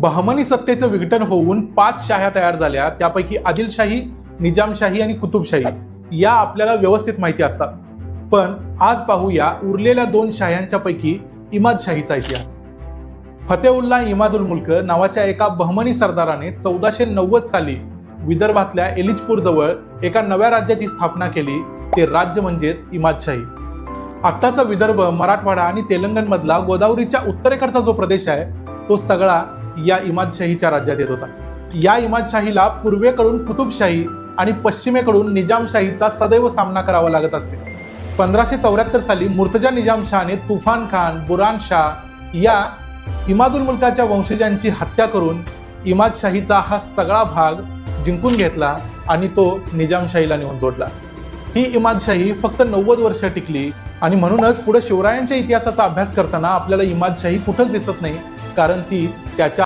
बहमनी सत्तेचं विघटन होऊन पाच शाह्या तयार झाल्या. त्यापैकी आदिलशाही निजामशाही आणि कुतुबशाही. या आपल्याला व्यवस्थित माहिती असतात. पण आज पाहूया उरलेल्या दोन शाह्यांच्या पैकी इमादशाहीचा इतिहास. फतेउल्ला इमादुल मुल्क नावाच्या एका बहमनी सरदाराने चौदाशे नव्वद साली विदर्भातल्या एलिजपूर जवळ एका नव्या राज्याची स्थापना केली. ते राज्य म्हणजेच इमादशाही. आत्ताचा विदर्भ मराठवाडा आणि तेलंगणमधला गोदावरीच्या उत्तरेकडचा जो प्रदेश आहे तो सगळा या इमादशाहीच्या राज्यात येत होता. या इमादशाहीला पूर्वेकडून कुतुबशाही आणि पश्चिमेकडून निजामशाहीचा सदैव सामना करावा लागत असे. पंधराशे चौऱ्याहत्तर साली मुर्तजा निजामशहाने तुफान खान बुरान शाह या इमादुल मुल्काच्या वंशजांची हत्या करून इमादशाहीचा हा सगळा भाग जिंकून घेतला आणि तो निजामशाहीला नेऊन जोडला. ही इमादशाही फक्त नव्वद वर्ष टिकली आणि म्हणूनच पुढे शिवरायांच्या इतिहासाचा अभ्यास करताना आपल्याला इमादशाही कुठंच दिसत नाही कारण ती त्याच्या